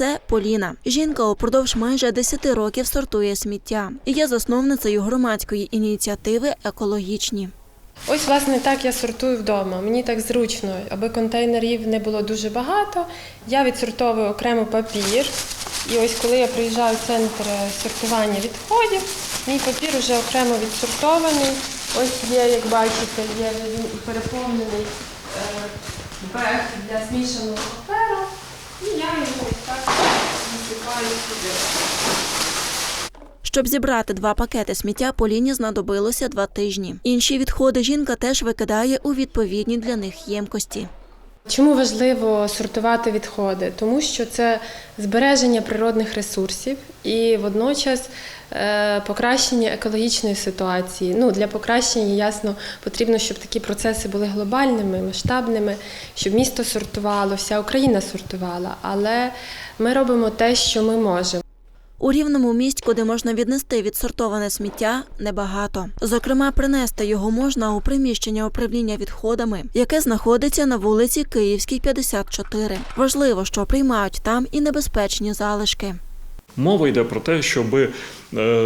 Це Поліна. Жінка упродовж майже 10 років сортує сміття є засновницею громадської ініціативи Екологічні. Ось, власне, так я сортую вдома. Мені так зручно, аби контейнерів не було дуже багато. Я відсортовую окремо папір. І ось коли я приїжджаю в центр е, сортування відходів, мій папір вже окремо відсортований. Ось є, як бачите, є переповнений бек для змішаного паперу. І я його ось так насипаю сюди. Щоб зібрати два пакети сміття, Поліні знадобилося два тижні. Інші відходи жінка теж викидає у відповідні для них ємкості. Чому важливо сортувати відходи? Тому що це збереження природних ресурсів і водночас е, покращення екологічної ситуації. Ну, для покращення, ясно, потрібно, щоб такі процеси були глобальними, масштабними, щоб місто сортувало, вся Україна сортувала. Але ми робимо те, що ми можемо. У рівному місць, куди можна віднести відсортоване сміття, небагато. Зокрема, принести його можна у приміщення управління відходами, яке знаходиться на вулиці Київській, 54. Важливо, що приймають там і небезпечні залишки. Мова йде про те, щоб е,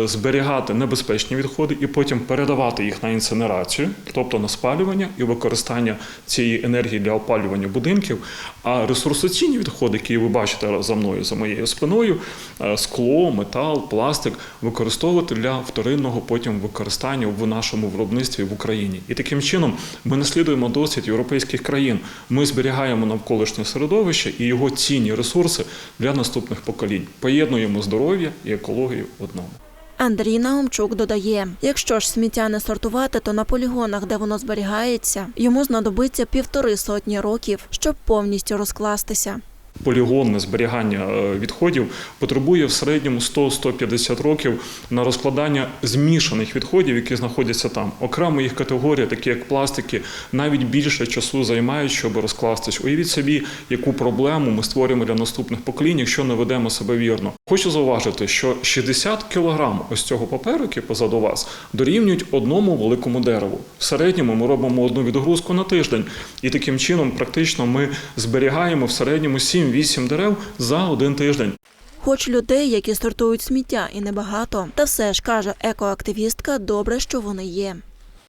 зберігати небезпечні відходи і потім передавати їх на інсинерацію, тобто на спалювання і використання цієї енергії для опалювання будинків. А ресурсоцінні відходи, які ви бачите за мною, за моєю спиною, е, скло, метал, пластик, використовувати для вторинного потім використання в нашому виробництві в Україні. І таким чином ми наслідуємо досвід європейських країн. Ми зберігаємо навколишнє середовище і його цінні ресурси для наступних поколінь. Поєднуємо здоров'я і екологію в одному. Андрій Наумчук додає: якщо ж сміття не сортувати, то на полігонах, де воно зберігається, йому знадобиться півтори сотні років, щоб повністю розкластися. Полігонне зберігання е, відходів потребує в середньому 100-150 років на розкладання змішаних відходів, які знаходяться там. Окремо їх категорія, такі як пластики, навіть більше часу займають, щоб розкластись. Уявіть собі, яку проблему ми створюємо для наступних поколінь, якщо не ведемо себе вірно. Хочу зауважити, що 60 кілограм ось цього паперу, який позаду вас, дорівнюють одному великому дереву. В середньому ми робимо одну відгрузку на тиждень, і таким чином практично ми зберігаємо в середньому 7-8 дерев за один тиждень. Хоч людей, які сортують сміття, і небагато, та все ж каже екоактивістка, добре, що вони є.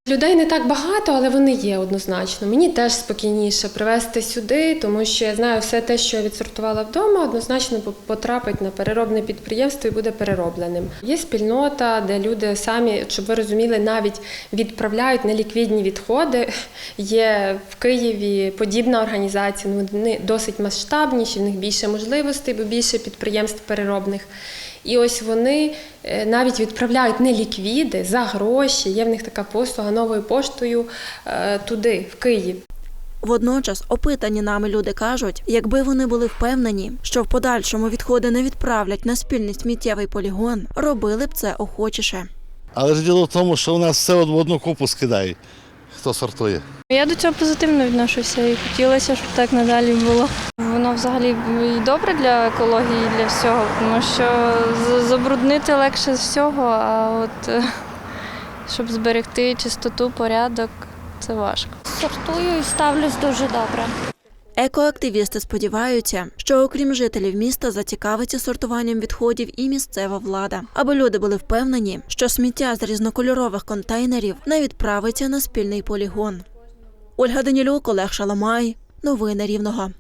Людей не так багато, але вони є однозначно. Мені теж спокійніше привезти сюди, тому що я знаю, все те, що я відсортувала вдома, однозначно потрапить на переробне підприємство і буде переробленим. Є спільнота, де люди самі, щоб ви розуміли, навіть відправляють неліквідні відходи. Є в Києві подібна організація. Ну вони досить масштабніші, в них більше можливостей, бо більше підприємств переробних. І ось вони е, навіть відправляють не ліквіди за гроші. Є в них така послуга новою поштою е, туди, в Київ. Водночас опитані нами люди кажуть, якби вони були впевнені, що в подальшому відходи не відправлять на спільний сміттєвий полігон, робили б це охочіше. Але ж діло в тому, що у нас все в одну купу скидають, хто сортує. Я до цього позитивно відношуся і хотілося, щоб так надалі було. Воно взагалі і добре для екології, і для всього, тому що забруднити легше всього, а от е, щоб зберегти чистоту, порядок, це важко. Сортую і ставлюсь дуже добре. Екоактивісти сподіваються, що окрім жителів міста зацікавиться сортуванням відходів і місцева влада, аби люди були впевнені, що сміття з різнокольорових контейнерів не відправиться на спільний полігон. Ольга Данілюк, Олег Шаламай. Новини Рівного.